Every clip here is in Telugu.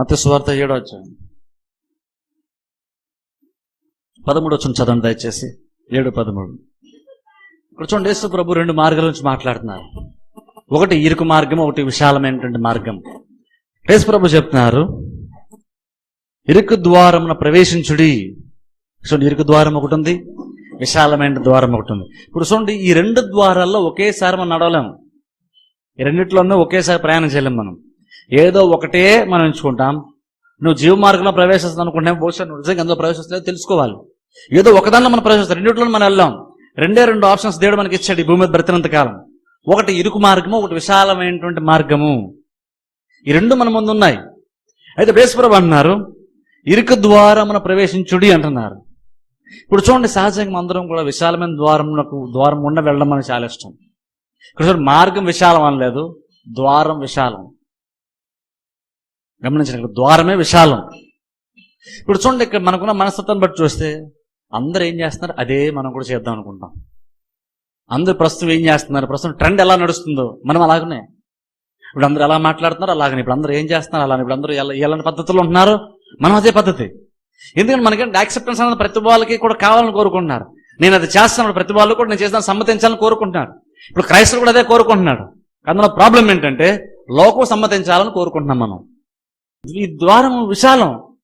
మత స్వార్థ ఏడో పదమూడు వచ్చిన చదవండి దయచేసి. ఏడు పదమూడు. ఇక్కడ చూడండి యేసు ప్రభు రెండు మార్గాల నుంచి మాట్లాడుతున్నారు. ఒకటి ఇరుకు మార్గం ఒకటి విశాలమైనటువంటి మార్గం యేసు ప్రభు చెప్తున్నారు ఇరుకు ద్వారమున ప్రవేశించుడి. చూడండి ఇరుకు ద్వారం ఒకటి ఉంది విశాలమైన ద్వారం ఒకటి ఉంది. ఇప్పుడు చూడండి ఈ రెండు ద్వారాల్లో ఒకేసారి మనం నడవలేము. ఈ రెండిట్లోనూ ఒకేసారి ప్రయాణం చేయలేం మనం. ఏదో ఒకటే మనం ఎంచుకుంటాం. నువ్వు జీవ మార్గంలో ప్రవేశిస్తాను అనుకుంటే బహుశా నువ్వు నిజంగా అందులో ప్రవేశిస్తుందో తెలుసుకోవాలి. ఏదో ఒకదానిలో మనం ప్రవేశిస్తాం రెండింటిలో మనం వెళ్ళాం రెండే రెండు ఆప్షన్స్ దేవుడు మనకి ఇచ్చాడు ఈ భూమి మీద బ్రతినంత కాలం. ఒకటి ఇరుకు మార్గము ఒకటి విశాలమైనటువంటి మార్గము. ఈ రెండు మన ముందు ఉన్నాయి. అయితే బేసుప్రభు అంటున్నారు ఇరుకు ద్వారమున ప్రవేశించుడి అంటున్నారు. ఇప్పుడు చూడండి సహజంగా అందరం కూడా విశాలమైన ద్వారమునకు ద్వారం ఉన్న వెళ్ళడం అనేది చాలా ఇష్టం. ఇక్కడ చూడండి మార్గం విశాలం అనలేదు ద్వారం విశాలం. గమనించిన ఇక్కడ ద్వారమే విశాలం. ఇప్పుడు చూడండి ఇక్కడ మనకున్న మనస్తత్వాన్ని బట్టి చూస్తే అందరూ ఏం చేస్తున్నారు? అదే మనం కూడా చేద్దాం అనుకుంటాం. అందరూ ప్రస్తుతం ఏం చేస్తున్నారు? ప్రస్తుతం ట్రెండ్ ఎలా నడుస్తుందో మనం అలాగనే. ఇప్పుడు అందరూ ఎలా మాట్లాడుతున్నారు అలాగనే. ఇప్పుడు అందరూ ఏం చేస్తున్నారు? అలానే. ఇప్పుడు అందరూ ఎలా ఎలాంటి పద్ధతులు ఉంటున్నారు? మనం అదే పద్ధతి. ఎందుకంటే మనకంటే యాక్సెప్టెన్స్ అనేది ప్రతి వాళ్ళకి కూడా కావాలని కోరుకుంటున్నారు. నేను అది చేస్తాను ప్రతి వాళ్ళు కూడా నేను చేస్తాను సమ్మతించాలని కోరుకుంటున్నాడు ఇప్పుడు క్రైస్తవులు కూడా అదే కోరుకుంటున్నాడు అందులో ప్రాబ్లం ఏంటంటే లోకం సమ్మతించాలని కోరుకుంటున్నాం మనం. ఈ ద్వారం విశాలం.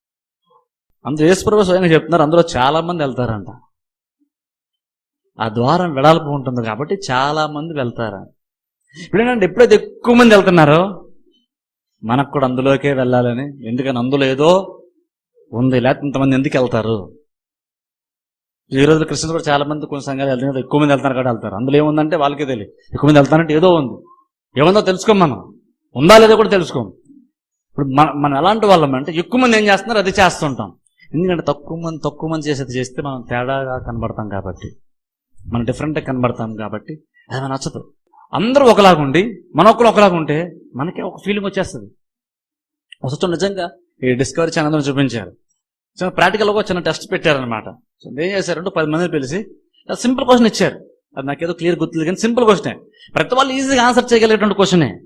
అందులో యేసుప్రభు స్వయంగా చెప్తున్నారు అందులో చాలా మంది వెళ్తారంట. ఆ ద్వారం వెడల్పు ఉంటుంది కాబట్టి చాలా మంది వెళ్తారు. ఇప్పుడు ఏంటంటే ఎప్పుడైతే ఎక్కువ మంది వెళ్తున్నారో మనకు కూడా అందులోకే వెళ్ళాలని. ఎందుకని? అందులో ఏదో ఉంది. లేకపోతే ఇంతమంది ఎందుకు వెళ్తారు? ఈ రోజు క్రిస్టియన్స్ కూడా చాలా మంది కొన్ని సంఘాలు వెళ్తున్నారు ఎక్కువ మంది వెళ్తారు కాబట్టి వెళ్తారు. అందులో ఏముందంటే వాళ్ళకే తెలియదు. ఎక్కువ మంది వెళ్తారంటే ఏదో ఉంది. ఏముందో తెలుసుకోం మనం. ఉందా లేదో కూడా తెలుసుకోం. ఇప్పుడు మన మనం ఎలాంటి వాళ్ళం అంటే ఎక్కువ మంది ఏం చేస్తున్నారు? అది చేస్తుంటాం. ఎందుకంటే తక్కువ మంది తక్కువ మంది చేసేది చేస్తే మనం తేడాగా కనబడతాం కాబట్టి. మనం డిఫరెంట్గా కనబడతాం కాబట్టి అది నచ్చదు. అందరూ ఒకలాగా ఉండి మన ఒక్కరు ఒకలాగా ఉంటే మనకే ఒక ఫీలింగ్ వచ్చేస్తుంది. వస్తూ నిజంగా ఈ డిస్కవరీ ఛానల్ చూపించారు. సో ప్రాక్టికల్గా చిన్న టెస్ట్ పెట్టారనమాట సో ఏం చేశారంటే పది మందిని పిలిచి సింపుల్ క్వశ్చన్ ఇచ్చారు. అది నాకేదో క్లియర్ గుర్తులేదు కానీ సింపుల్ క్వశ్చనే ప్రతి వాళ్ళు ఈజీగా ఆన్సర్ చేయగలిగేటువంటి క్వశ్చనే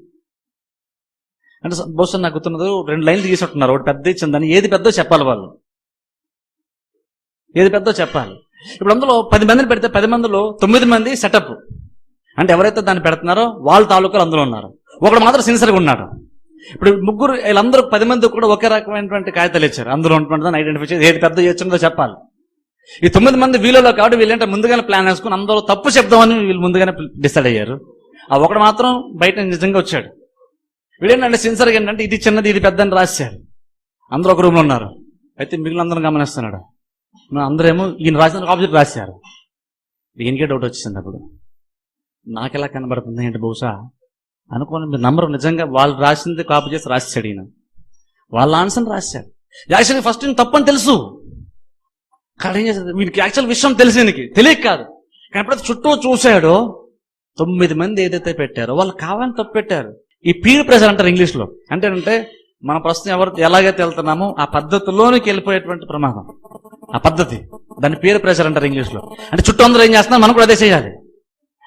అంటే బహుశా నాకు గుర్తున్నది రెండు లైన్లు తీసుకుంటున్నారు ఒకటి పెద్ద ఇచ్చిందని ఏది పెద్దో చెప్పాలి వాళ్ళు. ఏది పెద్దో చెప్పాలి. ఇప్పుడు అందులో పది మందిని పెడితే పది మందిలో తొమ్మిది మంది సెటప్ అంటే ఎవరైతే దాన్ని పెడుతున్నారో వాళ్ళ తాలూకాలు అందులో ఉన్నారు. ఒకడు మాత్రం సిన్సియర్గా ఉన్నాడు. ఇప్పుడు ముగ్గురు వీళ్ళందరూ పది మంది కూడా ఒకే రకమైనటువంటి కాగితాలు ఇచ్చారు. అందులో ఉన్నటువంటి దాన్ని ఐడెంటిఫై చేసి ఏది పెద్ద ఇచ్చిందో చెప్పాలి. ఈ తొమ్మిది మంది వీళ్ళలో కాబట్టి వీళ్ళంటే ముందుగానే ప్లాన్ వేసుకుని అందరూ తప్పు చెప్దామని వీళ్ళు ముందుగానే డిసైడ్ అయ్యారు. ఆ ఒకడు మాత్రం బయట నిజంగా వచ్చాడు. వీడేంటంటే సిన్సర్గా ఏంటంటే ఇది చిన్నది ఇది పెద్ద అని రాశారు. అందరూ ఒక రూమ్లో ఉన్నారు. అయితే మిగిలిన అందరం గమనిస్తున్నాడు. అందరేమో ఈయన రాసిన ఆబ్జెక్ట్ రాశారు. ఈయనకే డౌట్ వచ్చింది అప్పుడు. నాకెలా కనబడుతుంది ఏంటి బహుశా? అనుకోని మీ నంబరు నిజంగా వాళ్ళు రాసింది కాపీ చేసి రాశాడు ఈయన. వాళ్ళ ఆన్సర్ రాశాడు. యాక్చువల్లీ ఫస్ట్ నేను తప్పని తెలుసు. కానీ ఏం చేశాడు? వీనికి యాక్చువల్ విషయం తెలిసి నీకు తెలియక కాదు. కానీ ఎప్పుడైతే చుట్టూ చూశాడో తొమ్మిది మంది ఏదైతే పెట్టారో వాళ్ళు కావాలని తప్పు పెట్టారు. ఈ పీర్ ప్రెషర్ అంటారు ఇంగ్లీష్లో. అంటే అంటే మన ప్రస్తుతం ఎవరు ఎలాగైతే వెళ్తున్నామో ఆ పద్ధతిలోనికి వెళ్ళిపోయేటువంటి ప్రమాదం. ఆ పద్ధతి. దాని పేరు ప్రెషర్ అంటారు ఇంగ్లీష్లో. అంటే చుట్టూ అందరూ ఏం చేస్తున్నాం మనం కూడా అదే చేయాలి.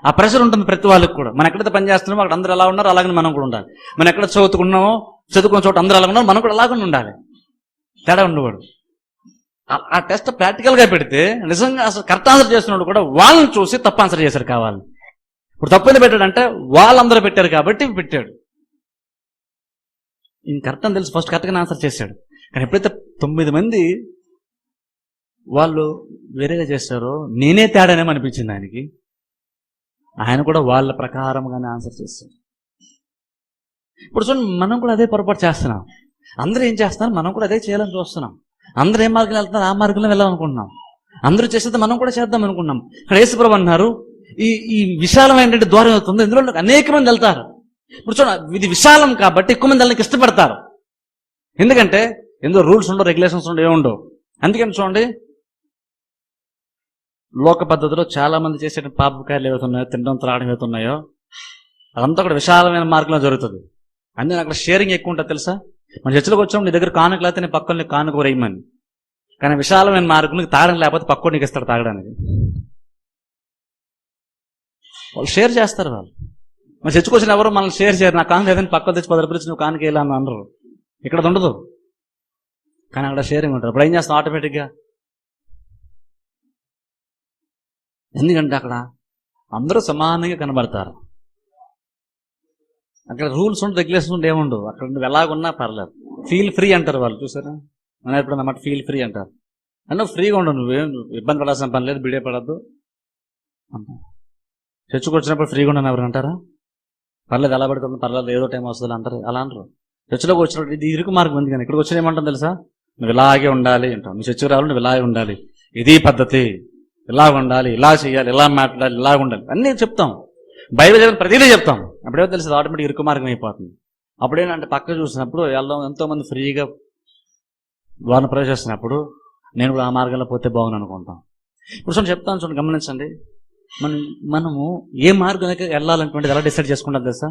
ఆ ప్రెషర్ ఉంటుంది ప్రతి వాళ్ళకి కూడా. మనం ఎక్కడైతే పని చేస్తున్నామో అక్కడ అందరూ ఎలా ఉన్నారో అలాగనే మనం కూడా ఉండాలి. మనం ఎక్కడ చదువుకున్నామో చదువుకున్న చోట అందరూ ఎలా ఉన్నారో మనం కూడా అలాగనే ఉండాలి. తేడా ఉండవాడు ఆ- టెస్ట్ ప్రాక్టికల్గా పెడితే నిజంగా అసలు కరెక్ట్ ఆన్సర్ చేస్తున్నాడు కూడా వాళ్ళని చూసి తప్పు ఆన్సర్ చేశారు కావాలి. ఇప్పుడు తప్పు ఎందుకు పెట్టాడంటే వాళ్ళందరూ పెట్టారు కాబట్టి పెట్టాడు. ఈయన కరెక్ట్ అని తెలిసి. ఫస్ట్ కరెక్ట్గా ఆన్సర్ చేశాడు. కానీ ఎప్పుడైతే తొమ్మిది మంది వాళ్ళు వేరేగా చేస్తారో నేనే తేడానేమో అనిపించింది ఆయనకి. ఆయన కూడా వాళ్ళ ప్రకారంగానే ఆన్సర్ చేస్తాడు. ఇప్పుడు చూడండి మనం కూడా అదే పొరపాటు చేస్తున్నాం. అందరూ ఏం చేస్తున్నారు? మనం కూడా అదే చేయాలని చూస్తున్నాం. అందరూ ఏ మార్గంలో వెళ్తున్నారు? ఆ మార్గంలో వెళ్ళాలనుకుంటున్నాం. అందరూ చేసేది మనం కూడా చేద్దాం అనుకున్నాం ఇక్కడ యేసుప్రభు అన్నారు ఈ ఈ విశాలమైనటువంటి ద్వారం అవుతుంది ఇందులో అనేక మంది వెళ్తారు. ఇప్పుడు చూడండి ఇది విశాలం కాబట్టి ఎక్కువ మంది దానికి ఇష్టపడతారు. ఎందుకంటే ఎందుకు రూల్స్ ఉండవు రెగ్యులేషన్స్ ఉండవు ఏముండవు అందుకని చూడండి లోక పద్ధతిలో చాలా మంది చేసే పాపకాయలు ఏవైతే ఉన్నాయో తినడం త్రాగడం ఏవైతున్నాయో అదంతా కూడా విశాలమైన మార్గంలో జరుగుతుంది. అందుకని అక్కడ షేరింగ్ ఎక్కువ ఉంటుంది తెలుసా? మన చర్చలకు వచ్చాం నీ దగ్గర కానుకలు అయితే నీ పక్కన కానుక వేయమని కానీ విశాలమైన మార్గంలో తాగడం లేకపోతే పక్కన నీకు ఇస్తాడు తాగడానికి. వాళ్ళు షేర్ చేస్తారు వాళ్ళు. మన చర్చకు ఎవరు మనల్ని షేర్ చేయరు. నా కానుక లేదని పక్కన తెచ్చి పది రూపాయలు నువ్వు కానుక వేయాలని అనరు. ఇక్కడ ఉండదు. కానీ అక్కడ షేరింగ్ ఉంటారు అప్పుడు ఏం చేస్తాం? ఆటోమేటిక్గా ఎందుకంటే అక్కడ అందరూ సమానంగా కనబడతారు. అక్కడ రూల్స్ ఉంటే రెగ్యులేషన్స్ ఉంటే ఏముండవు. అక్కడ నువ్వు ఎలాగున్నా పర్లేదు. ఫీల్ ఫ్రీ అంటారు వాళ్ళు. చూసారా? మన ఎప్పుడు అన్నమాట ఫీల్ ఫ్రీ అంటారు. అంటే ఫ్రీగా ఉండవు నువ్వేం ఇబ్బంది పడాల్సిన పని లేదు. బిడే పడద్దు. చర్చకు వచ్చినప్పుడు ఫ్రీగా ఉండను ఎవరు అంటారా పర్లేదు ఎలా పడుతుంది పర్లేదు ఏదో టైం వస్తుంది అంటారు. అలా అంటారు చర్చలోకి వచ్చినప్పుడు ఇది ఇరుకు మార్గం ఉంది కానీ ఇక్కడికి వచ్చిన ఏమంటాం తెలుసా? నువ్వు ఇలాగే ఉండాలి అంటావు. నువ్వు చర్చకు రావాలి నువ్వు ఇలాగే ఉండాలి. ఇది పద్ధతి. ఇలా ఉండాలి ఇలా చేయాలి ఇలా మాట్లాడాలి ఇలా ఉండాలి. అన్నీ చెప్తాం. బైబిల్ చదివిన ప్రతిదీ చెప్తాం. అప్పుడే తెలుసు ఆటోమేటిక్ ఇరుకు మార్గం అయిపోతుంది. అప్పుడేంటంటే పక్క చూసినప్పుడు వెళ్దాం ఎంతోమంది ఫ్రీగా వారిని ప్రవేశిస్తున్నప్పుడు నేను కూడా ఆ మార్గంలో పోతే బాగుంది అనుకుంటాం. ఇప్పుడు చూడండి చెప్తాను చూడండి గమనించండి. మనం మనము ఏ మార్గంలోకి వెళ్ళాలంటే ఎలా డిసైడ్ చేసుకుంటాం తెలుసా?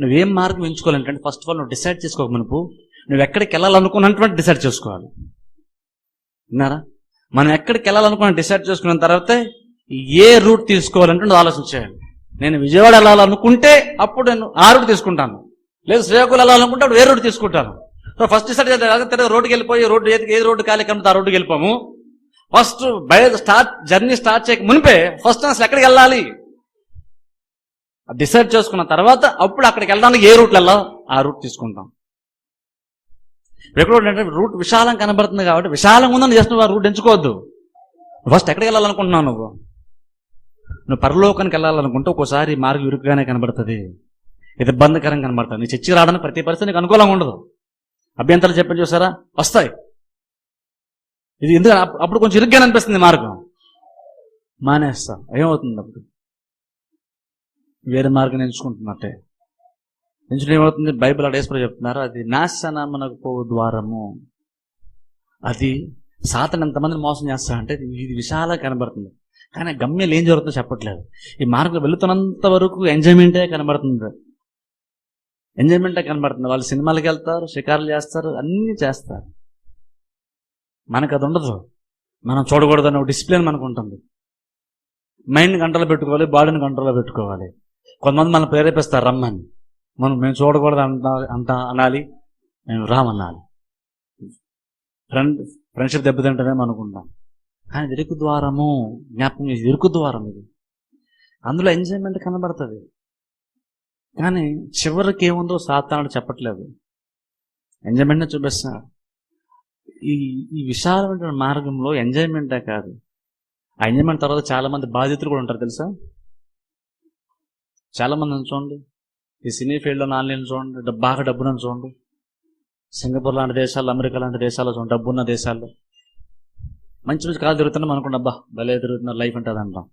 నువ్వు ఏం మార్గం ఎంచుకోవాలంటే ఫస్ట్ ఆఫ్ ఆల్ నువ్వు డిసైడ్ చేసుకోక మునుపు నువ్వు ఎక్కడికి వెళ్ళాలనుకున్నటువంటి డిసైడ్ చేసుకోవాలి. విన్నారా? మనం ఎక్కడికి వెళ్ళాలనుకున్న డిసైడ్ చేసుకున్న తర్వాత ఏ రూట్ తీసుకోవాలంటే నువ్వు ఆలోచించేయాలి నేను విజయవాడ వెళ్ళాలనుకుంటే అప్పుడు నేను ఆ రూట్ తీసుకుంటాను. లేదు శ్రీకాకుళం వెళ్ళాలనుకుంటే అప్పుడు వేరే రూట్ తీసుకుంటాను. సో ఫస్ట్ డిసైడ్ చేస్తే రోడ్డుకి వెళ్ళిపోయి రోడ్డు ఏది ఏ రోడ్డు ఖాళీ ఆ రోడ్డుకి వెళ్ళిపోము. ఫస్ట్ బయ స్టార్ట్ జర్నీ స్టార్ట్ చేయక మునిపే ఫస్ట్ అసలు ఎక్కడికి వెళ్ళాలి? డిసైడ్ చేసుకున్న తర్వాత అప్పుడు అక్కడికి వెళ్ళడానికి ఏ రూట్లో వెళ్ళాలో? ఆ రూట్ తీసుకుంటాం. ఎక్కడ అంటే రూట్ విశాలం కనబడుతుంది కాబట్టి విశాలంగా ఉందని చేస్తున్న రూట్ ఎంచుకోవద్దు. ఫస్ట్ ఎక్కడికి వెళ్ళాలనుకుంటున్నావు నువ్వు? నువ్వు పరలోకానికి వెళ్ళాలనుకుంటే ఒక్కోసారి మార్గం ఇరుకుగానే కనబడుతుంది. ఇది ఇబ్బందికరంగా కనబడుతుంది. నీ చర్చి రావడానికి ప్రతి పరిస్థితి నీకు అనుకూలంగా ఉండదు. అభ్యంతరాలు చెప్పని చూసారా? వస్తాయి. ఇది ఎందుకు అప్పుడు కొంచెం ఇరుగ్గా అనిపిస్తుంది మార్గం. మానేస్తా. ఏమవుతుంది అప్పుడు? వేరే మార్గం ఎంచుకుంటున్నట్టే. ఎంచుకుని ఏమవుతుంది? బైబిల్ అడేశ్వర చెప్తున్నారు అది నాశనమునకు పో ద్వారము. అది సాతను ఎంతమందిని మోసం చేస్తా అంటే ఇది విశాలంగా కనబడుతుంది. కానీ ఆ గమ్యాలు ఏం జరుగుతుందో చెప్పట్లేదు. ఈ మార్గం వెళుతున్నంత వరకు ఎంజాయ్మెంటే కనబడుతుంది. ఎంజాయ్మెంటే కనబడుతుంది. వాళ్ళు సినిమాలకు వెళ్తారు షికారులు చేస్తారు అన్నీ చేస్తారు. మనకు అది ఉండదు మనం చూడకూడదని ఒక డిసిప్లిన్ మనకు ఉంటుంది మైండ్ కంట్రోల్ పెట్టుకోవాలి బాడీని కంట్రోల్లో పెట్టుకోవాలి. కొంతమంది మనం ప్రేరేపిస్తారు రమ్మని. మనం మేము చూడకూడదు అంట అంట అనాలి మేము రామనాలి. ఫ్రెండ్ ఫ్రెండ్షిప్ దెబ్బతింటనే అనుకుంటాం కానీ ఇరుకు ద్వారము జ్ఞాపకం చేసి ఇరుకు ద్వారం ఇది. అందులో ఎంజాయ్మెంట్ కనబడుతుంది. కానీ చివరికి ఏముందో సాతానుడు చెప్పట్లేదు. ఎంజాయ్మెంట్నే చూపిస్తున్నాడు ఈ ఈ విశాలమైన మార్గంలో ఎంజాయ్మెంటే కాదు. ఆ ఎంజాయ్మెంట్ తర్వాత చాలా మంది బాధితులు కూడా ఉంటారు తెలుసా? చాలా మంది చూడండి. ఈ సినీ ఫీల్డ్లో ఆన్లైన్ చూడండి. బాగా డబ్బునని చూడండి. సింగపూర్ లాంటి దేశాల్లో అమెరికా లాంటి దేశాల్లో చూడండి. డబ్బున్న దేశాల్లో. మంచి మంచి కాలు తిరుగుతున్నాం అనుకోండి అబ్బా భలే తిరుగుతున్న లైఫ్ ఉంటుంది అంటాం.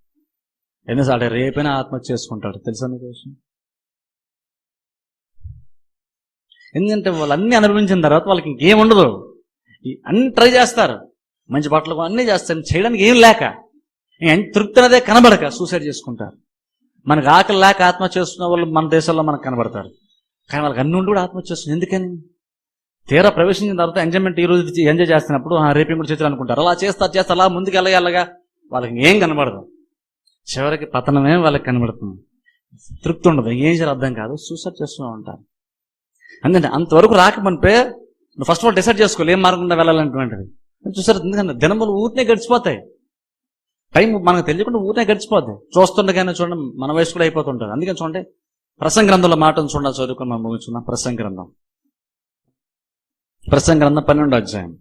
ఎందుకంటే రేపైనా ఆత్మహత్య చేసుకుంటాడు. తెలుసా మీకు విషయం? ఎందుకంటే వాళ్ళు అన్ని అనుభవించిన తర్వాత వాళ్ళకి ఇంకేం ఉండదు. అన్ని ట్రై చేస్తారు. మంచి బట్టలు అన్నీ చేస్తారు. చేయడానికి ఏం లేక తృప్తి అనేదే కనబడక సూసైడ్ చేసుకుంటారు. మనకు ఆకలి లేక ఆత్మహత్య చేస్తున్న వాళ్ళు మన దేశంలో మనకు కనబడతారు. కానీ వాళ్ళకి అన్ని ఉండి కూడా ఆత్మహత్య చేస్తుంది ఎందుకని? తీరా ప్రవేశించిన తర్వాత ఎంజాయ్మెంట్ ఈ రోజు ఎంజాయ్ చేస్తున్నప్పుడు "ఆ, రేపు కూడా చేతులు అనుకుంటారు. అలా చేస్తా చేస్తా అలా ముందుకు వెళ్ళగలగా వాళ్ళకి ఏం కనబడదు. చివరికి పతనమే వాళ్ళకి కనబడుతుంది. తృప్తి ఉండదు. ఏం చేయాలి అర్థం కాదు. సూసైడ్ చేస్తూ ఉంటారు. అందుకంటే అంతవరకు రాకమంటే నువ్వు ఫస్ట్ ఆఫ్ ఆల్ డిసైడ్ చేసుకోవాలి ఏం మార్గం గుండా వెళ్ళాలనేటువంటిది చూసారు ఎందుకంటే దినములు ఊరినే గడిచిపోతాయి. టైం మనకు తెలియకుండా ఊరినే గడిచిపోతాయి చూస్తుండగానే చూడండి మన వయసు కూడా అయిపోతుంటుంది. అందుకని చూడండి ప్రసంగ గ్రంథంలో మాటను చూడండి చదువుకుని మనం ముగించుకున్నాం ప్రసంగ గ్రంథం ప్రసంగ గ్రంథం పన్నెండు అధ్యాయం.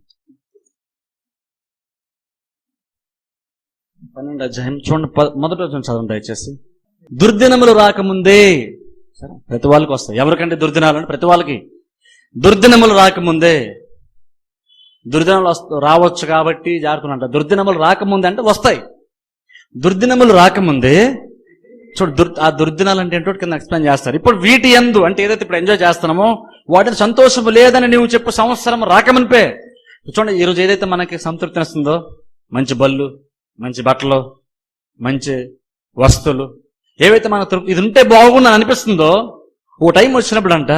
పన్నెండు అధ్యాయం. చూడండి మొదటి వచ్చిన చదవండి దయచేసి. దుర్దినములు రాకముందే. సరే ప్రతి వాళ్ళకి వస్తాయి. ఎవరికంటే దుర్దినాలు అంటే ప్రతి వాళ్ళకి. దుర్దినములు రాకముందే. దుర్దినములు రావచ్చు కాబట్టి జారుకున్నంట దుర్దినములు రాకముందే అంటే వస్తాయి. దుర్దినములు రాకముందే చూడు దుర్ ఆ దుర్దినాలు అంటే ఏంటో కింద ఎక్స్ప్లెయిన్ చేస్తారు. ఇప్పుడు వీటి ఎందు అంటే ఏదైతే ఇప్పుడు ఎంజాయ్ చేస్తున్నామో వాటిని సంతోషం లేదని నువ్వు చెప్పు సంవత్సరం రాకమనిపే. చూడండి ఈరోజు ఏదైతే మనకి సంతృప్తినిస్తుందో మంచి బళ్ళు మంచి బట్టలు మంచి వస్తువులు ఏవైతే మన తృప్తి ఇది ఉంటే బాగుందని అనిపిస్తుందో ఓ టైం వచ్చినప్పుడు అంట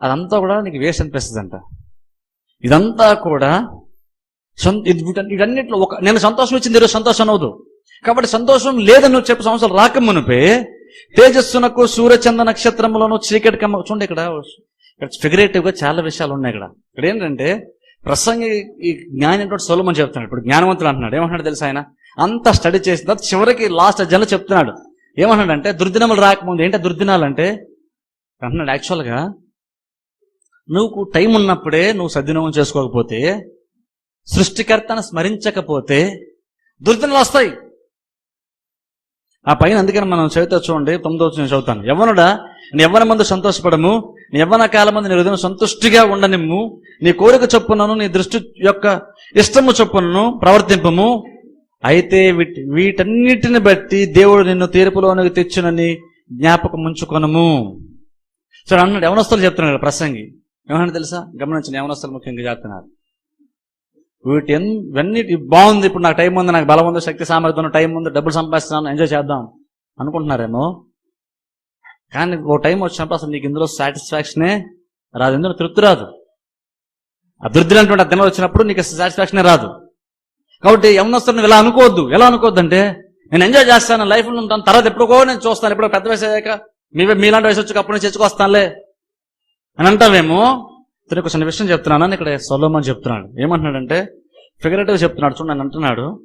అదంతా కూడా నీకు వేస్ట్ అనిపిస్తుంది అంట. ఇదంతా కూడా సొంత ఇది ఒక నేను సంతోషం వచ్చింది ఈరోజు సంతోషం అవదు కాబట్టి సంతోషం లేదని నువ్వు చెప్పే సంవత్సరాలు రాకమునిపే తేజస్సునకు సూర్యచంద్ర నక్షత్రంలోనూ చీకటి కమ్మ చూడండి ఇక్కడ ఇక్కడ ఫిగరేటివ్గా చాలా విషయాలు ఉన్నాయి ఇక్కడ. ఇక్కడ ఏంటంటే ప్రసంగి ఈ జ్ఞాని అంటే సొలమని చెప్తున్నాడు. ఇప్పుడు జ్ఞానవంతుడు అంటున్నాడు. ఏమంటున్నాడు తెలుసా ఆయన? అంత స్టడీ చేసిన తర్వాత చివరికి లాస్ట్ అధ్యాయంలో చెప్తున్నాడు. ఏమంటున్నాడంటే దుర్దినములు రాకముందు ఏంటంటే దుర్దినాలు అంటే అంటున్నాడు యాక్చువల్గా నువ్వు టైం ఉన్నప్పుడే నువ్వు సద్వినియోగం చేసుకోకపోతే సృష్టికర్తను స్మరించకపోతే దుర్దినాలు వస్తాయి. ఆ పైన అందుకని మనం చదివితే చూడండి తొమ్మిదో నేను చదువుతాను. ఎవనుడా నీ ఎవ్వన ముందు సంతోషపడము నీ యవ్వన కాలం ముందు నీ హృదయం సంతుష్టిగా ఉండనిమ్ము నీ కోరిక చొప్పునను నీ దృష్టి యొక్క ఇష్టము చొప్పునను ప్రవర్తింపము. అయితే వీటి వీటన్నిటిని బట్టి దేవుడు నిన్ను తీర్పులోనికి తెచ్చునని జ్ఞాపకం ఉంచుకొనము. సరే అన్నాడు యవనస్తులు చెప్తున్నాడు ప్రసంగి. ఏమన్నా తెలుసా? గమనించిన యవనస్తులు ముఖ్యంగా చేస్తున్నారు వీటి ఎన్- ఇవన్నీ బాగుంది. ఇప్పుడు నాకు టైం ఉంది నాకు బలం ఉంది శక్తి సామర్థ్యం ఉంది, టైం ఉంది డబ్బులు సంపాదిస్తున్నాను ఎంజాయ్ చేద్దాం అనుకుంటున్నారేమో? కానీ ఓ టైం వచ్చినప్పుడు అసలు నీకు ఇందులో సాటిస్ఫాక్షనే రాదు. ఇందులో తృప్తి రాదు. అభివృద్ధి అనేటువంటి ఆ వచ్చినప్పుడు నీకు సాటిస్ఫాక్షనే రాదు. కాబట్టి యవనస్తులను ఇలా అనుకోవద్దు. ఎలా అనుకోవద్దు అంటే నేను ఎంజాయ్ చేస్తాను లైఫ్లో ఉంటాను తర్వాత ఎప్పుడుకో నేను చూస్తాను. ఎప్పుడో పెద్ద వయసు అయ్యాక మీ మీలాంటి వయసు వచ్చి అప్పుడు నేను చేసుకొస్తానులే అని అంటావేమో ఇతను ఒక చిన్న విషయం చెప్తున్నాను. ఇక్కడ సొలోమని చెప్తున్నాడు. ఏమంటున్నాడంటే ఫిగరేటివ్ చెప్తున్నాడు. చూడండి అంటున్నాడు.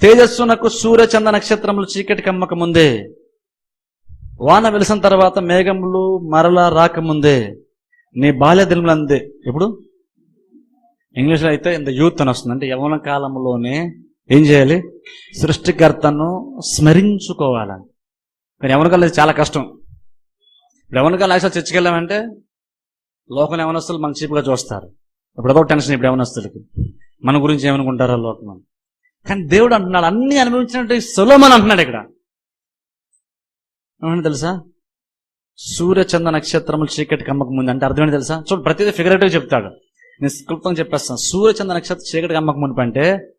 తేజస్సునకు సూర్యచంద్ర నక్షత్రములు చీకటి కమ్మక ముందే వాన వెలిసిన తర్వాత మేఘములు మరలా రాకముందే. నీ బాల్య దినములు అందే ఇప్పుడు ఇంగ్లీష్లో అయితే ఇంత యూత్ అని వస్తుంది. అంటే యవన కాలంలోనే ఏం చేయాలి? సృష్టికర్తను స్మరించుకోవాలని కానీ యవన కాలం చాలా కష్టం. యవన కాలం యాక్చువల్ లోకం యవనస్తులు మన చీప్గా చూస్తారు. ఇప్పుడు అదొక టెన్షన్ ఇప్పుడు యవనస్తులకి. మన గురించి ఏమనుకుంటారా లోకం కానీ దేవుడు అంటున్నాడు అన్ని అనుభవించినట్టు సొలోమన్ అంటున్నాడు ఇక్కడ. ఏమన్నా తెలుసా? సూర్యచంద్ర నక్షత్రములు చీకటి కమ్మక ముందు అంటే అర్థమైంది తెలుసా? చూడు ప్రతిదీ ఫిగరేటివ్ చెప్తాడు. నేను క్లుప్తంగా చెప్పేస్తాను. సూర్యచంద్ర నక్షత్రం చీకటి కమ్మక మునుపు అంటే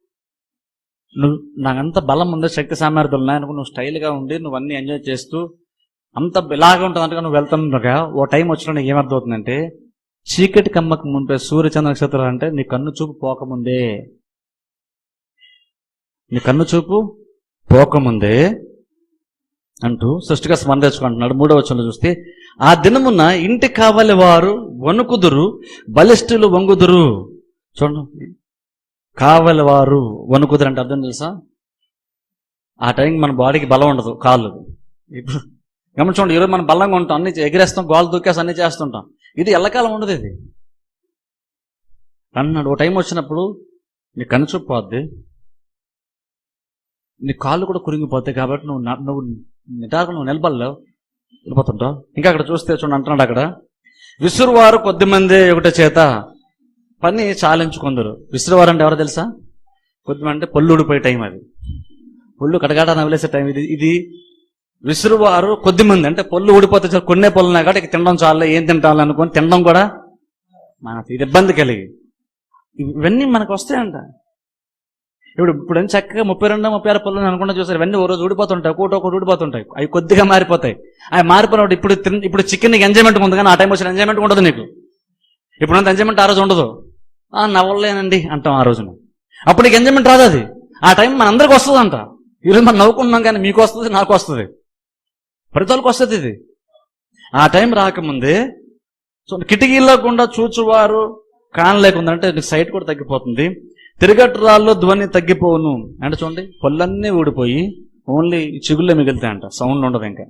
నువ్వు నాకంత బలం ఉంది శక్తి సామర్థ్యం ఉన్నాయి నువ్వు స్టైల్గా ఉండి నువ్వు అన్ని ఎంజాయ్ చేస్తూ అంత ఇలాగే ఉంటుంది అంటే నువ్వు వెళ్తుండగా ఓ టైం వచ్చిన నీకు ఏమర్థమవుతుందంటే చీకటి కమ్మకు ముందే సూర్యచంద్ర నక్షత్రాలు అంటే నీ కన్ను చూపు పోకముందే. నీ కన్ను చూపు పోకముందే అంటూ సృష్టిగా స్మరణ తెచ్చుకుంటున్నాడు మూడవ వచనంలో చూస్తే ఆ దినమున ఇంటి కావాలి వారు వణుకుదురు బలిష్ఠులు వంగుదురు. చూడండి. కావలి వారు వణుకుదురు అంటే అర్థం తెలుసా? ఆ టైంకి మన బాడీకి బలం ఉండదు కాళ్ళు. ఇప్పుడు గమనించండి ఈరోజు మనం బలంగా ఉంటాం అన్ని ఎగిరేస్తాం గోళ్ళు దూకేసి అన్ని చేస్తుంటాం. ఇది ఎల్లకాలం ఉండదు ఇది. అన్నాడు ఓ టైం వచ్చినప్పుడు నీ కన్ను చూపు పోద్ది నీ కాళ్ళు కూడా కురింగిపోతాయి కాబట్టి నువ్వు నువ్వు నిటాకు నువ్వు నిలబడలేవు వెళ్ళిపోతుంటావు ఇంకా అక్కడ చూస్తే చూడండి అంటున్నాడు అక్కడ విసురువారు కొద్దిమంది ఒకటి చేత పని చాలించుకుందరు. విసురువారు అంటే ఎవరో తెలుసా? కొద్దిమంది అంటే పళ్ళు ఊడిపోయే టైం అది. పళ్ళు కడగాట నవ్వులేసే టైం ఇది ఇది విసురువారు కొద్దిమంది. అంటే పళ్ళు ఊడిపోతే చాలు, కొన్నే పళ్ళు ఉన్నాయి కాబట్టి ఇక తినడం చాలే ఏం తింటాను అనుకొని తినడం కూడా మనకి ఇది ఇబ్బంది కలిగి ఇవన్నీ మనకు వస్తాయంట. ఇప్పుడు ఇప్పుడు చక్కగా ముప్పై రెండు ముప్పై ఆరు పళ్ళు అనుకుంటా చూసారు ఇవన్నీ ఓ రోజు ఊడిపోతుంటాయి ఒకటి ఒకటి ఊడిపోతుంటాయి. అవి కొద్దిగా మారిపోతాయి. అవి మారిపోయినప్పుడు ఇప్పుడు తిన ఇప్పుడు చికెన్ నీకు ఎంజాయ్మెంట్ ఉంది కానీ ఆ టైం వచ్చిన ఎంజాయ్మెంట్ ఉండదు నీకు. ఇప్పుడు అంత ఎంజాయ్మెంట్ ఆ రోజు ఉండదు. ఆ నవ్వలేనండి అంటాం ఆ రోజున. అప్పుడు నీకు ఎంజాయ్మెంట్ రాదు అది. ఆ టైం మన అందరికి వస్తుంది అంట ఈరోజు మనం నవ్వుకున్నాం కానీ మీకు వస్తుంది నాకు వస్తుంది. ప్రతి వస్తుంది ఇది. ఆ టైం రాకముందే సో కిటికీల్లో గుండా చూచువారు కానలేకుండా అంటే సైట్ కూడా తగ్గిపోతుంది. తిరగట్రాల్లో రాళ్ళు ధ్వని తగ్గిపోవును. అంటే చూడండి పళ్ళన్నీ ఊడిపోయి ఓన్లీ చిగుళ్ళే అంట సౌండ్ ఉండదు ఇంకా.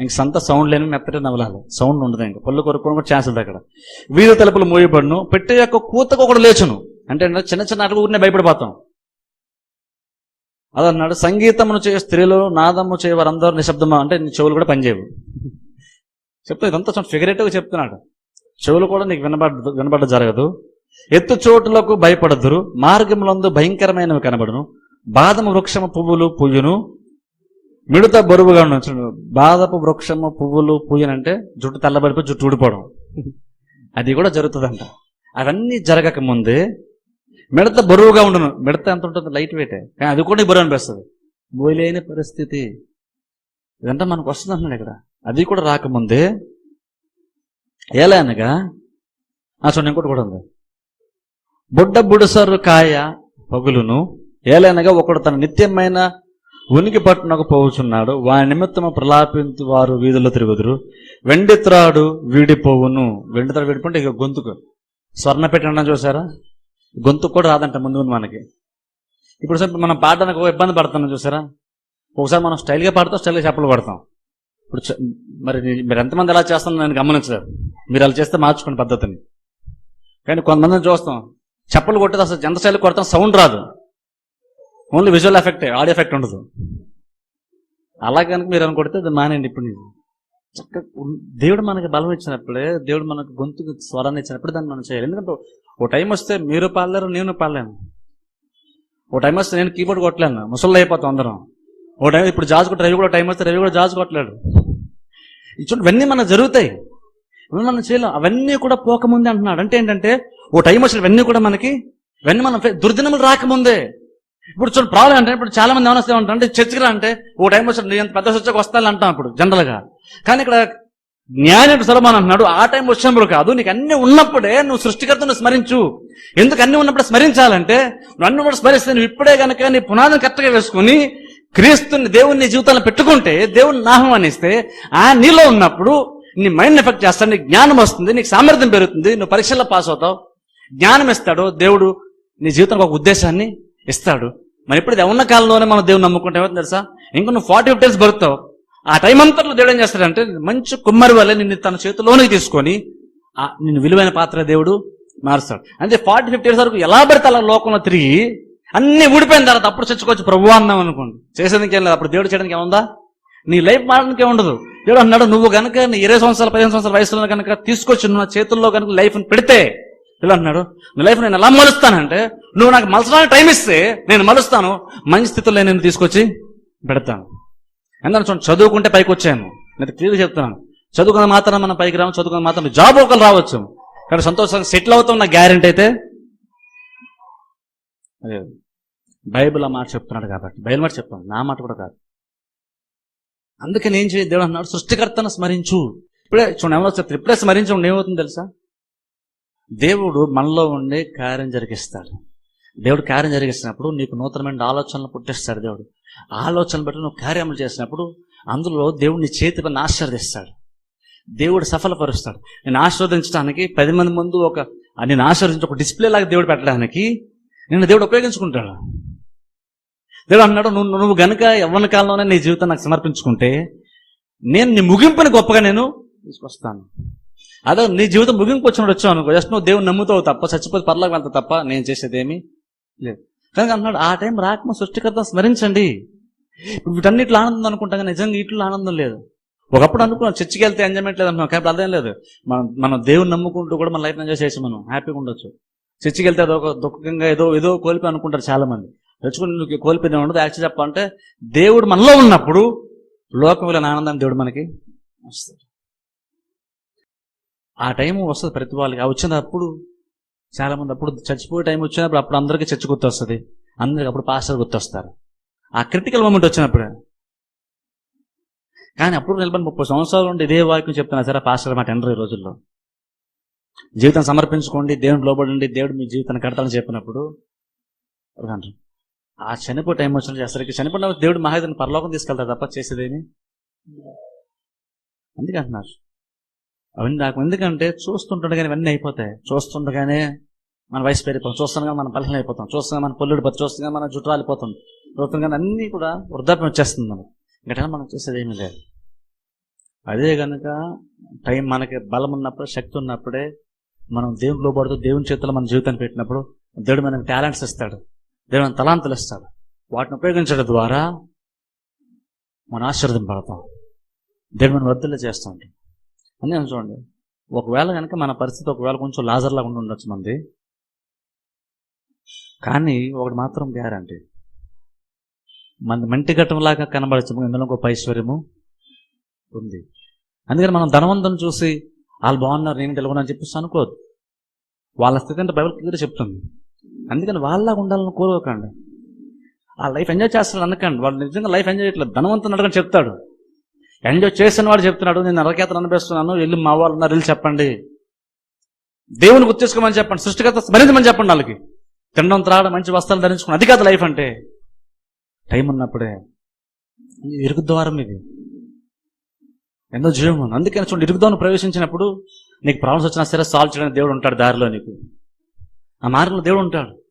ఇంక సంత సౌండ్ లేని మెత్తటి నవలాలి సౌండ్ ఉండదు ఇంకా. పళ్ళు కొరుకోవడం కూడా ఛాన్స్ ఉంది అక్కడ. వీధి తలుపులు మూయబడును పెట్టే యొక్క కూతకు ఒకటి లేచును. అంటే ఏంటంటే చిన్న చిన్న అట్లా ఊరినే భయపడిపోతాం. అదన్నాడు సంగీతమును చేయ స్త్రీలు నాదము చేయ వారందరూ నిశ్శబ్దమా? అంటే నీ చెవులు కూడా పనిచేయవు. చెప్తా ఇదంతా ఫిగరేటివ్గా చెప్తున్నాడు. చెవులు కూడా నీకు వినబడ వినబడ్డ జరగదు. ఎత్తు చోటులకు భయపడదురు మార్గములందు భయంకరమైనవి కనబడును. బాదము వృక్షము పువ్వులు పూయును. మిడత బరువుగా ఉండొచ్చు బాదపు వృక్షము పువ్వులు పుయ్యనంటే జుట్టు తెల్లబడిపోయి జుట్టు ఊడిపోవడం. అది కూడా జరుగుతుందంట. అవన్నీ జరగక ముందే మిడత బరువుగా ఉండను. మిడత ఎంత ఉంటుంది లైట్ వెయిటే. కానీ అది కూడా బరువు అనిపిస్తుంది. మోయలేని పరిస్థితి. ఇదంతా మనకు వస్తుంది అంటున్నాడు ఇక్కడ. అది కూడా రాకముందే ఎలా అనగా ఆ చూడండి ఇంకోటి కూడా ఉంది. బుడ్డ బుడసరు కాయ పగులును ఏలైనగా ఒకడు తన నిత్యమైన ఉనికి పట్టునకు పోవుచున్నాడు. వాని నిమిత్తము ప్రలాపించు వారు వీధుల్లో తిరుగుదురు. వెండిత్రాడు వీడిపోవును. వెండిత్రాడు వీడిపోంటే ఇక గొంతుకు. స్వర్ణ పెట్టడం చూసారా? గొంతు కూడా రాదంట ముందు ముందు మనకి. ఇప్పుడు సార్ మనం పాడడానికి ఒక ఇబ్బంది పడుతున్నాం చూసారా? ఒకసారి మనం స్టైల్గా పాడతాం స్టైల్గా చెప్పలు పడతాం ఇప్పుడు చ- మరి మీరు ఎంతమంది ఎలా చేస్తారో నేను గమనించలేదు. మీరు అలా చేస్తే మార్చుకోండి పద్ధతిని. కానీ కొంతమందిని చూస్తాం చెప్పలు కొట్టేది అసలు ఎంత స్టైల్ కొడతాం సౌండ్ రాదు. Only visual effect audio effect ఉండదు. అలా కనుక మీరు అని కొడితే అది మానేయండి ఇప్పుడు నేను చక్కగా దేవుడు మనకి బలం ఇచ్చినప్పుడే దేవుడు మనకు గొంతుకు స్వరాన్ని ఇచ్చినప్పుడు దాన్ని మనం చేయాలి. ఎందుకంటే ఓ టైం వస్తే మీరు పాడలేరు నేను పాడలేను. ఓ టైం వస్తే నేను కీబోర్డ్ కొట్టలేను ముసళ్ళు అయిపోతాం అందరం. ఓ టైం ఇప్పుడు జాజ్ రవి కూడా టైం వస్తే రవి కూడా జాజ్ కొట్టలేడు. చూడండి ఇవన్నీ మనకు జరుగుతాయి. ఇవన్నీ మనం చేయలేం. అవన్నీ కూడా పోకముందే అంటున్నాడు. అంటే ఏంటంటే ఓ టైం వచ్చిన ఇవన్నీ కూడా మనకి ఇవన్నీ మనం దుర్దినములు రాకముందే. ఇప్పుడు చూడండి ప్రాబ్లం అంటే ఇప్పుడు చాలా మంది ఏమన్నా ఉంటారు అంటే చర్చికి రా అంటే ఓ టైం వచ్చిన నేను పెద్ద చర్చకు వస్తాను అంటాం ఇప్పుడు జనరల్గా. కానీ ఇక్కడ జ్ఞానం సులభాన్ అంటున్నాడు ఆ టైం వచ్చినప్పుడు కాదు నీకు అన్ని ఉన్నప్పుడే నువ్వు సృష్టికర్తను స్మరించు. ఎందుకు అన్ని ఉన్నప్పుడు స్మరించాలంటే నువ్వు అన్ని కూడా స్మరిస్తే నువ్వు ఇప్పుడే కనుక నీ పునాదిని కరెక్ట్గా వేసుకుని క్రీస్తుని దేవుని జీవితాలను పెట్టుకుంటే దేవుని ఆహ్వానిస్తే ఆ నీలో ఉన్నప్పుడు నీ మైండ్ ఎఫెక్ట్ చేస్తాడు నీకు జ్ఞానం వస్తుంది నీకు సామర్థ్యం పెరుగుతుంది నువ్వు పరీక్షల్లో పాస్ అవుతావు. జ్ఞానం ఇస్తాడు దేవుడు నీ జీవితంలో ఒక ఉద్దేశాన్ని ఇస్తాడు. మరి ఇప్పుడు ఉన్న కాలంలోనే మనం దేవుని నమ్ముకుంటే తెలుసా? ఇంకా నువ్వు ఫార్టీ ఫిఫ్టీ డేస్ బతుకుతావు. ఆ టైం అంతట్లో దేవుడు ఏం చేస్తాడంటే మంచి కుమ్మరి వల్ల నిన్ను తన చేతిలోనికి తీసుకొని ఆ నిన్ను విలువైన పాత్ర దేవుడు మారుస్తాడు. అంటే ఫార్టీ ఫిఫ్టీ ఇయర్స్ వరకు ఎలా పడితే అలా లోకంలో తిరిగి అన్ని ఊడిపోయిన తర్వాత అప్పుడు చచ్చుకోవచ్చు ప్రభు అన్నాం అనుకోండి. చేసేందుకు ఏం లేదు అప్పుడు దేవుడు చేయడానికి ఏముందా? నీ లైఫ్ మారడానికి ఉండదు దేవుడు అన్నాడు నువ్వు కనుక నీ ఇరవై సంవత్సరాలు పదిహేను సంవత్సరాల వయసులో కనుక తీసుకొచ్చి నువ్వు నా చేతుల్లో కనుక లైఫ్ని పెడితే ఇలా అన్నాడు నీ లైఫ్ నేను ఎలా మలుస్తానంటే నువ్వు నాకు మలసడానికి టైం ఇస్తే నేను మలుస్తాను మంచి స్థితిలో నేను తీసుకొచ్చి పెడతాను. ఎందుకంటే చూడండి చదువుకుంటే పైకి వచ్చాను నేను క్లియర్గా చెప్తున్నాను. చదువుకున్న మాత్రం మనం పైకి రాము చదువుకున్న మాత్రం జాబ్ ఒకరు రావచ్చు. కానీ సంతోషంగా సెటిల్ అవుతున్న గ్యారెంటీ అయితే? అదే బైబిల్ ఆ మాట చెప్తున్నాడు కాబట్టి. బైబిల్ మాట చెప్తాను నా మాట కూడా కాదు. అందుకని ఏం చేయ దేవుడు అన్నాడు సృష్టికర్తను స్మరించు. ఇప్పుడే చూడండి ఎవరో చెప్తారు ఇప్పుడే స్మరించండి. ఏమవుతుంది తెలుసా? దేవుడు మనలో ఉండే కార్యం జరిగిస్తాడు. దేవుడు కార్యం జరిగిస్తున్నప్పుడు నీకు నూతనమైన ఆలోచనలు పుట్టిస్తాడు దేవుడు. ఆలోచనలు బట్టి నువ్వు కార్యములు చేసినప్పుడు అందులో దేవుడిని చేతి పని ఆశీర్వదిస్తాడు. దేవుడు సఫలపరుస్తాడు. నేను ఆశీర్వదించడానికి పది మంది ముందు ఒక నేను ఆశీర్వదించి ఒక డిస్ప్లే లాగా దేవుడు పెట్టడానికి నేను దేవుడు ఉపయోగించుకుంటాడు. దేవుడు అన్నాడు నువ్వు నువ్వు గనుక యవ్వన కాలంలోనే నీ జీవితం నాకు సమర్పించుకుంటే నేను నీ ముగింపుని గొప్పగా నేను తీసుకొస్తాను. అదే నీ జీవితం ముగింపు వచ్చినప్పుడు వచ్చావు అనుకో జస్ట్ నువ్వు దేవుని నమ్ముతావు తప్ప చచ్చిపోతే పర్లకు వెళ్తావు తప్ప నేను చేసేదేమీ లేదు. కనుక అన్నాడు ఆ టైం రాకమ సృష్టికర్త స్మరించండి. ఇప్పుడు వీటన్నిటిలో ఆనందం అనుకుంటాం కానీ నిజంగా వీటిలో ఆనందం లేదు. ఒకప్పుడు అనుకున్నాం చర్చికి వెళ్తే ఎంజాయ్మెంట్ లేదు అనుకున్నాం కానీ అర్థం లేదు. మనం మనం దేవుని నమ్ముకుంటూ కూడా మన లైఫ్ ఎంజాయ్ చేసి మనం హ్యాపీగా ఉండొచ్చు. చర్చికి వెళ్తే అదొక దుఃఖంగా ఏదో ఏదో కోల్పోయి అనుకుంటారు చాలా మంది తెచ్చుకుని కోల్పోయిన ఉండదు యాక్చువల్ చెప్పాలంటే దేవుడు మనలో ఉన్నప్పుడు లోకం వెళ్ళిన ఆనందాన్ని దేవుడు మనకి వస్తాడు. ఆ టైం వస్తుంది ప్రతి వాళ్ళకి ఆ వచ్చినప్పుడు చాలా మంది అప్పుడు చచ్చిపోయే టైం వచ్చినప్పుడు అప్పుడు అందరికీ చర్చ గుర్తొస్తుంది. అందరికి అప్పుడు పాస్టర్ గుర్తొస్తారు. ఆ క్రిటికల్ మూమెంట్ వచ్చినప్పుడు. కానీ అప్పుడు నిలబడి ముప్పై సంవత్సరాలు ఉండి ఇదే వాక్యం చెప్తున్నా సరే పాస్టర్ మాట ఎండరు ఈ రోజుల్లో. జీవితం సమర్పించుకోండి దేవుని లోబడండి దేవుడు మీ జీవితాన్ని కడతాలని చెప్పినప్పుడు అంటారు ఆ చనిపో టైం వచ్చిన చేసరికి చనిపోయిన దేవుడు మహాదేవుని పరలోకం తీసుకెళ్తాడు తప్ప చేసేదేమి? అందుకే అంటున్నారు. అవన్నీ నాకు ఎందుకంటే చూస్తుంటుండగానే ఇవన్నీ అయిపోతాయి. చూస్తుండగానే మన వయసు పెరిగిపోతాం. చూస్తుండగా మనం బలహీన అయిపోతాం. చూస్తుండగా మన పొల్లుడు పోతుంది చూస్తుండగా మన జుట్టు రాలిపోతుంది. చూస్తుండగానే అన్నీ కూడా వృద్ధాప్యం వచ్చేస్తుంది మనం ఇంకా మనం చేసేది ఏమీ లేదు. అదే కనుక టైం మనకి బలం ఉన్నప్పుడు శక్తి ఉన్నప్పుడే మనం దేవుని లోబడుతూ దేవుని చేతిలో మన జీవితాన్ని పెట్టినప్పుడు దేవుడు మనకి టాలెంట్స్ ఇస్తాడు. దేవుడు మన తలాంతులు ఇస్తాడు. వాటిని ఉపయోగించడం ద్వారా మనం ఆశీర్వదింపడతాం దేవుడు మనం వర్ధలు చేస్తూ ఉంటాం అని చూడండి. ఒకవేళ కనుక మన పరిస్థితి ఒకవేళ కొంచెం లాజర్లాగా ఉండి ఉండొచ్చు మంది. కానీ ఒకటి మాత్రం గ్యారంటీ మన మంటి ఘట్టంలాగా కనబడచ్చు. ఇందులో గొప్ప ఐశ్వర్యము ఉంది. అందుకని మనం ధనవంతుని చూసి వాళ్ళు బాగున్నారు నేను తెలుగునని చెప్పేసి అనుకోవద్దు. వాళ్ళ స్థితి అంటే బైబిల్ క్లియర్ చెప్తుంది. అందుకని వాళ్ళలాగా ఉండాలని కోరుకోకండి. ఆ లైఫ్ ఎంజాయ్ చేస్తాడు అనకండి. వాళ్ళు నిజంగా లైఫ్ ఎంజాయ్ చేయట్లేదు. ధనవంతం అడగని చెప్తాడు. ఎంజాయ్ చేసిన వాడు చెప్తున్నాడు నేను నరకేతను అనిపిస్తున్నాను వెళ్ళి మా వాళ్ళు ఉన్నారు వెళ్ళి చెప్పండి. దేవుని గుర్తించుకోమని చెప్పండి సృష్టికర్త స్మరించమని చెప్పండి వాళ్ళకి. తినడం త్రాగడం మంచి వస్త్రాలు ధరించుకుని అది కాదు లైఫ్ అంటే. టైం ఉన్నప్పుడే. ఇరుకు ద్వారం ఇది. ఎంతో జీవం అందుకని చూడండి ఇరుగుదాను ప్రవేశించినప్పుడు నీకు ప్రాబ్లమ్స్ వచ్చినా సరే సాల్వ్ చేయడానికి దేవుడు ఉంటాడు దారిలో నీకు. ఆ మార్గంలో దేవుడు ఉంటాడు.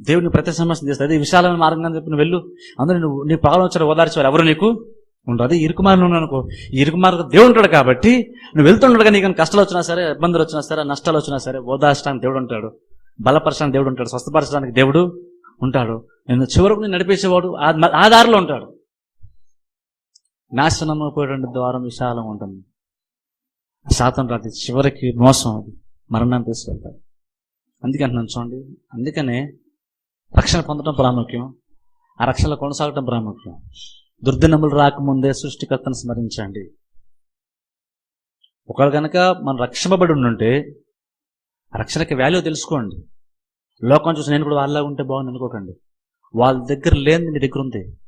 దేవుడిని ప్రతి సమస్య చేస్తాడు. అదే విశాలమైన మార్గం అని చెప్పి నువ్వు వెళ్ళు. అందరూ నువ్వు నీ ప్రాబ్లం వచ్చారు ఓదార్చేవారు ఎవరు నీకు? ఉండదు అదే ఇరుకు మార్గం అనుకో. ఈ ఇరుకు మార్గం దేవుడు ఉంటాడు కాబట్టి నువ్వు వెళ్తుండగా నీకు కష్టాలు వచ్చినా సరే ఇబ్బందులు వచ్చినా సరే నష్టాలు వచ్చినా సరే ఓదార్చడానికి దేవుడు ఉంటాడు. బలపరచడానికి దేవుడు ఉంటాడు. స్వస్థపరచడానికి దేవుడు ఉంటాడు. నేను చివరకు నేను నడిపేసేవాడు ఆ- దారిలో ఉంటాడు. నాశనం పోయేటువంటి ద్వారం విశాలం ఉంటుంది. శాతం రాత్రి చివరికి మోసం అది. మరణాన్ని తీసుకెళ్తాడు. అందుకంటున్నాను చూడండి. అందుకనే రక్షణ పొందడం ప్రాముఖ్యం. ఆ రక్షణలో కొనసాగటం ప్రాముఖ్యం. దుర్దినములు రాకముందే సృష్టికర్తను స్మరించండి. ఒకవేళ కనుక మనం రక్షింపబడి ఉండుంటే రక్షణకి వాల్యూ తెలుసుకోండి. లోకం చూసి నేను కూడా వాళ్ళలా ఉంటే బాగుంది అనుకోకండి. వాళ్ళ దగ్గర లేనిది మీ దగ్గర ఉంది.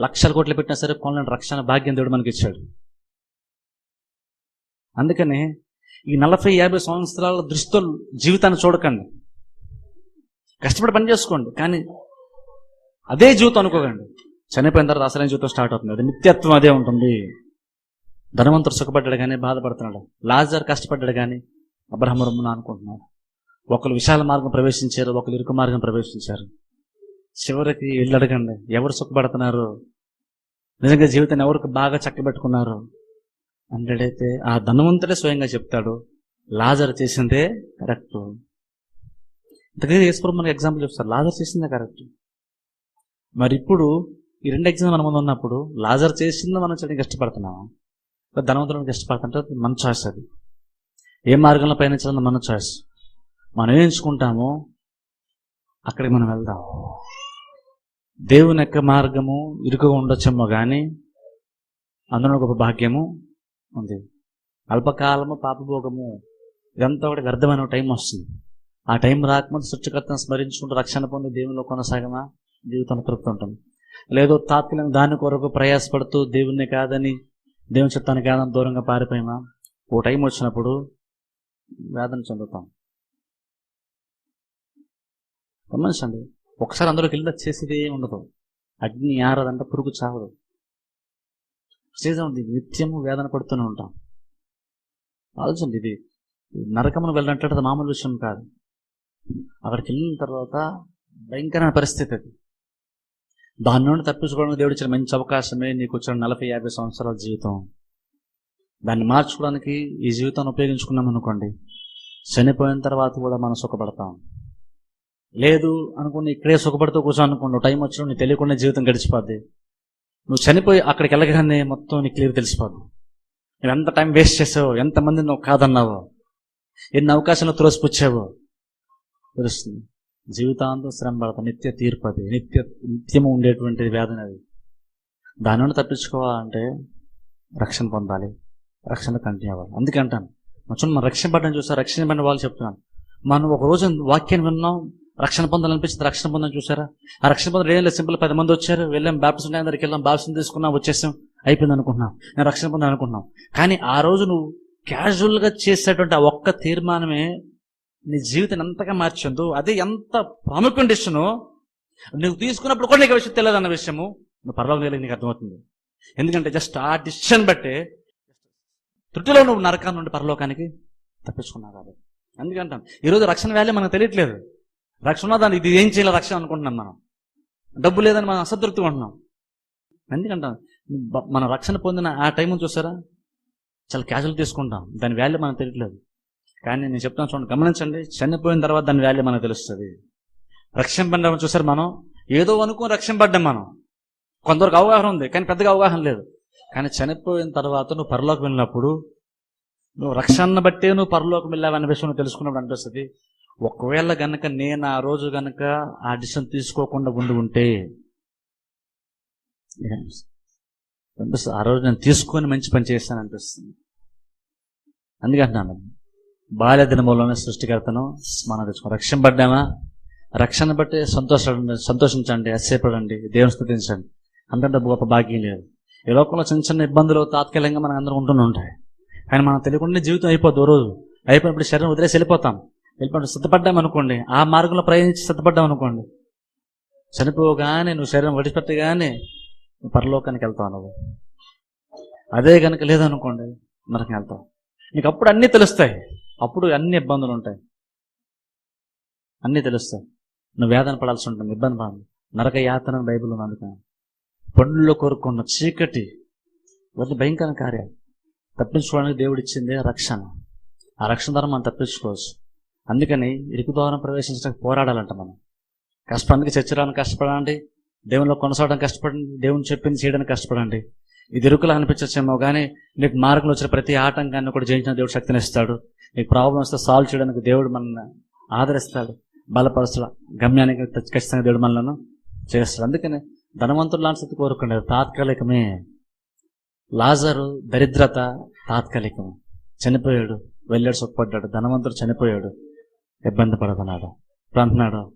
లక్షల కోట్లు పెట్టినా సరే కొనలేని రక్షణ భాగ్యం దేవుడు మనకి ఇచ్చాడు. అందుకని ఈ నలభై యాభై సంవత్సరాల దృష్టితో జీవితాన్ని చూడకండి. కష్టపడి పని చేసుకోండి. కానీ అదే జీవితం అనుకోకండి. చనిపోయిన తర్వాత అసలైన జీవితం స్టార్ట్ అవుతుంది. అది నిత్యత్వం అదే ఉంటుంది. ధనవంతుడు సుఖపడ్డాడు కానీ బాధపడుతున్నాడు. లాజర్ కష్టపడ్డాడు కానీ అబ్రహం రమ్మున అనుకుంటున్నాడు. ఒకరు విశాల మార్గం ప్రవేశించారు ఒకరు ఇరుకు మార్గం ప్రవేశించారు. చివరికి ఇల్లు అడగండి ఎవరు సుఖపడుతున్నారు? నిజంగా జీవితాన్ని ఎవరికి బాగా చక్కబెట్టుకున్నారు? అంటాడైతే ఆ ధనవంతుడే స్వయంగా చెప్తాడు లాజర్ చేసిందే కరెక్ట్. ఇంతకీ యేసుప్రభు మనకి ఎగ్జాంపుల్ చెప్తారు లాజర్ చేసిందే కరెక్ట్. మరి ఇప్పుడు ఈ రెండు ఎగ్జామ్ మన ముందు ఉన్నప్పుడు లాజర్ చేసిందో మనం చేయడానికి ఇష్టపడుతున్నాము ధనవంతుడానికి ఇష్టపడుతుంటే మన చాయిస్ అది. ఏ మార్గంలో పయనించాలన్న మన చాయిస్ మనం ఏం ఎంచుకుంటామో అక్కడికి మనం వెళ్దాం. దేవుని యొక్క మార్గము ఇరుకుగా ఉండొచ్చేమో కానీ అందులో గొప్ప భాగ్యము ఉంది. అల్పకాలము పాపభోగము ఇదంతా ఒకటి వ్యర్థమైన టైం వస్తుంది. ఆ టైం రాకముందు సృష్టికర్తను స్మరించుకుంటూ రక్షణ పొంది దేవునిలో కొనసాగమా? జీవితంలో తృప్తి ఉంటుంది. లేదో తాత్కాలిక దాని కొరకు ప్రయాసపడుతూ దేవుణ్ణి కాదని దేవుని చిత్తాన్ని కాదని దూరంగా పారిపోయామా ఓ టైం వచ్చినప్పుడు వేదన చెందుతాం. గమనించండి ఒకసారి అందులోకి వెళ్ళి చేసేది ఉండదు. అగ్ని ఆరదంట పురుగు చావదు. స్టేజ్ ఉంది నిత్యము వేదన పడుతూనే ఉంటాం. ఆలోచండి ఇది. నరకమును వెళ్ళినట్టు మామూలు విషయం కాదు. అక్కడికి వెళ్ళిన తర్వాత భయంకరమైన పరిస్థితి అది. దాని నుండి తప్పించుకోవడానికి దేవుడు ఇచ్చిన మంచి అవకాశమే నీకు వచ్చిన నలభై యాభై సంవత్సరాల జీవితం. దాన్ని మార్చుకోవడానికి ఈ జీవితాన్ని ఉపయోగించుకున్నాం అనుకోండి. చనిపోయిన తర్వాత కూడా మనం సుఖపడతాం. లేదు అనుకుని ఇక్కడే సుఖపడుతూ కూర్చో అనుకోండి. టైం వచ్చిన నీకు తెలియకుండా జీవితం గడిచిపోద్ది. నువ్వు చనిపోయి అక్కడికి వెళ్ళగానే మొత్తం నీకు క్లియర్ తెలిసిపోద్ది. నువ్వు ఎంత టైం వేస్ట్ చేసావో ఎంతమంది నువ్వు కాదన్నావో ఎన్ని అవకాశాలు త్రోసిపుచ్చావో తెలుస్తుంది. జీవితాంతం శ్రమ పడతాం. నిత్య తీర్పు అది. నిత్య నిత్యము ఉండేటువంటి వేదన అది. దాని నుండి తప్పించుకోవాలంటే రక్షణ పొందాలి. రక్షణ కంటిన్యూ అవ్వాలి. అందుకే అంటాను. మొత్తం మనం రక్షణ పడ్డం చూసా రక్షణ పడిన వాళ్ళు చెప్తున్నాను. మనం ఒక రోజు వాక్యాన్ని విన్నాం. రక్షణ పొందాలనిపించింది. రక్షణ పొందని చూసారా? ఆ రక్షణ పొందడం ఏం లేదు. సింపుల్ పది మంది వచ్చారు. వెళ్ళాం. బేబిషన్ ఉండే అందరికి వెళ్ళాం. బాప్టిజం తీసుకున్నాం. వచ్చేసాం. అయిపోయింది అనుకుంటున్నాం. నేను రక్షణ పొందాను కానీ ఆ రోజు నువ్వు క్యాజువల్గా చేసేటువంటి ఆ ఒక్క తీర్మానమే నీ జీవితం ఎంతగా మార్చిందో అదే ఎంత ప్రాముఖ్యం డిసిషను నువ్వు తీసుకున్నప్పుడు కూడా నీకు విషయం తెలియదు అన్న విషయము. నువ్వు పర్వాలేదు నీకు అర్థమవుతుంది. ఎందుకంటే జస్ట్ ఆ డిసిషన్ బట్టే తృటిలో నువ్వు నరకాన్ని నుండి పరలోకానికి తప్పించుకున్నావు కాబట్టి. అందుకంటాం ఈరోజు రక్షణ వాల్యూ మనకు తెలియట్లేదు. రక్షణ దాన్ని ఇది ఏం చేయాలి రక్షణ అనుకుంటున్నాం మనం. డబ్బు లేదని మనం అసంతృప్తిగా ఉంటున్నాం. ఎందుకంటాం? మన రక్షణ పొందిన ఆ టైం చూసారా? చాలా క్యాజువల్ తీసుకుంటాం. దాని వాల్యూ మనకు తెలియట్లేదు. కానీ నేను చెప్తాను చూడండి గమనించండి. చనిపోయిన తర్వాత దాని వాల్యూ మనకు తెలుస్తుంది. రక్షింపడం చూసారు మనం? ఏదో అనుకుని రక్షింపడ్డాం మనం. కొందరికి అవగాహన ఉంది కానీ పెద్దగా అవగాహన లేదు. కానీ చనిపోయిన తర్వాత నువ్వు పరలోకి వెళ్ళినప్పుడు నువ్వు రక్షణ బట్టే నువ్వు పరలోకి వెళ్ళావనే విషయం తెలుసుకున్నప్పుడు అనిపిస్తుంది. ఒకవేళ గనక నేను ఆ రోజు గనక ఆ డిసిషన్ తీసుకోకుండా ఉండి ఉంటే అనిపిస్తుంది? ఆ రోజు నేను తీసుకొని మంచి పని చేస్తాను అనిపిస్తుంది. అందుకంటున్నాను బాల్య దినములోనే సృష్టికర్తను మనం తెచ్చుకో రక్షింపడ్డామా రక్షణ బట్టి సంతోషపడండి సంతోషించండి అసేపడండి దేవుని స్థుతించండి. అంతంత గొప్ప భాగ్యం లేదు. ఈ లోకంలో చిన్న చిన్న ఇబ్బందులు తాత్కాలికంగా మనం అందరం ఉంటూనే ఉంటాయి. కానీ మనం తెలియకుండా జీవితం అయిపోద్ది రోజు. అయిపోయినప్పుడు శరీరం వదిలేసి వెళ్ళిపోతాం. వెళ్ళిపోయి సిద్ధపడ్డాం అనుకోండి. ఆ మార్గంలో ప్రయాణించి సిద్ధపడ్డాం అనుకోండి. చనిపోగానే నువ్వు శరీరం విడిచిపెట్టగానే నువ్వు పరలోకానికి వెళ్తావు నువ్వు. అదే కనుక లేదనుకోండి నరకం వెళ్తావు. నీకు అప్పుడు అన్నీ తెలుస్తాయి. అప్పుడు అన్ని ఇబ్బందులు ఉంటాయి. అన్నీ తెలుస్తాయి. నువ్వు వేదన పడాల్సి ఉంటుంది. ఇబ్బంది పడాలి నరక యాతన బైబిల్ ఉంది అందుకని. పండ్లు కోరుకున్న చీకటి ఇవన్నీ భయంకర కార్యాలు తప్పించుకోవడానికి దేవుడు ఇచ్చింది రక్షణ. ఆ రక్షణ ద్వారా మనం తప్పించుకోవచ్చు. అందుకని ఇరుకు ద్వారా ప్రవేశించడానికి పోరాడాలంట మనం. కష్టపడానికి చర్చడానికి కష్టపడండి. దేవునిలో కొనసాగడానికి కష్టపడండి. దేవుని చెప్పింది చేయడానికి కష్టపడండి. ఇది ఇరుకులు అనిపించచ్చేమో కానీ నీకు మార్గంలో వచ్చిన ప్రతి ఆటంకాన్ని కూడా జయించిన దేవుడు శక్తిని ఇస్తాడు. నీకు ప్రాబ్లం వస్తే సాల్వ్ చేయడానికి దేవుడు మనల్ని ఆదరిస్తాడు. బలపరుస్తాడు. గమ్యానికి ఖచ్చితంగా దేవుడు మనలను చేస్తాడు. అందుకని ధనవంతుడు లాంటి స్థితి కోరుకునేది తాత్కాలికమే. లాజరు దరిద్రత తాత్కాలికం చనిపోయాడు. వెళ్ళాడు సుఖపడ్డాడు. ధనవంతుడు చనిపోయాడు. ఇబ్బంది పడుతున్నాడు. ఇప్పుడు అంటున్నాడు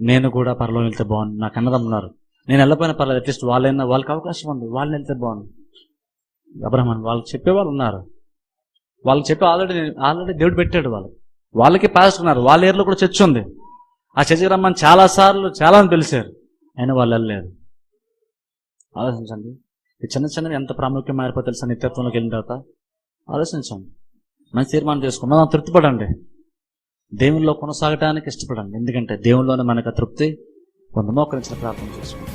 నేను కూడా పరలో వెళ్తే బాగుంది నాకు అన్నదమ్మున్నారు నేను వెళ్ళపోయినా పర్లేదు అట్లీస్ట్ వాళ్ళైనా వాళ్ళకి అవకాశం ఉంది. వాళ్ళు వెళ్తే బాగుంది అబ్రహ్మన్ వాళ్ళకి చెప్పేవాళ్ళు ఉన్నారు. వాళ్ళకి చెప్పి ఆల్రెడీ ఆల్రెడీ దేవుడు పెట్టాడు వాళ్ళకి వాళ్ళకి పాస్ ఉన్నారు. వాళ్ళ ఏర్లో కూడా చర్చ్ ఉంది. ఆ చర్చికి రమ్మని చాలా సార్లు చాలా పిలిచారు. అయినా వాళ్ళు వెళ్ళలేదు. ఆలోచించండి. ఈ చిన్న చిన్నవి ఎంత ప్రాముఖ్యం మారిపోతే తెలుసా నిత్యత్వంలోకి వెళ్ళిన తర్వాత? ఆలోచించండి. మంచి తీర్మానం చేసుకున్నాం మనం తృప్తిపడండి. దేవుల్లో కొనసాగడానికి ఇష్టపడండి. ఎందుకంటే దేవుల్లోనే మనకు ఆ తృప్తి. కొంత మోకరించిన ప్రార్థన చేసుకుంటాం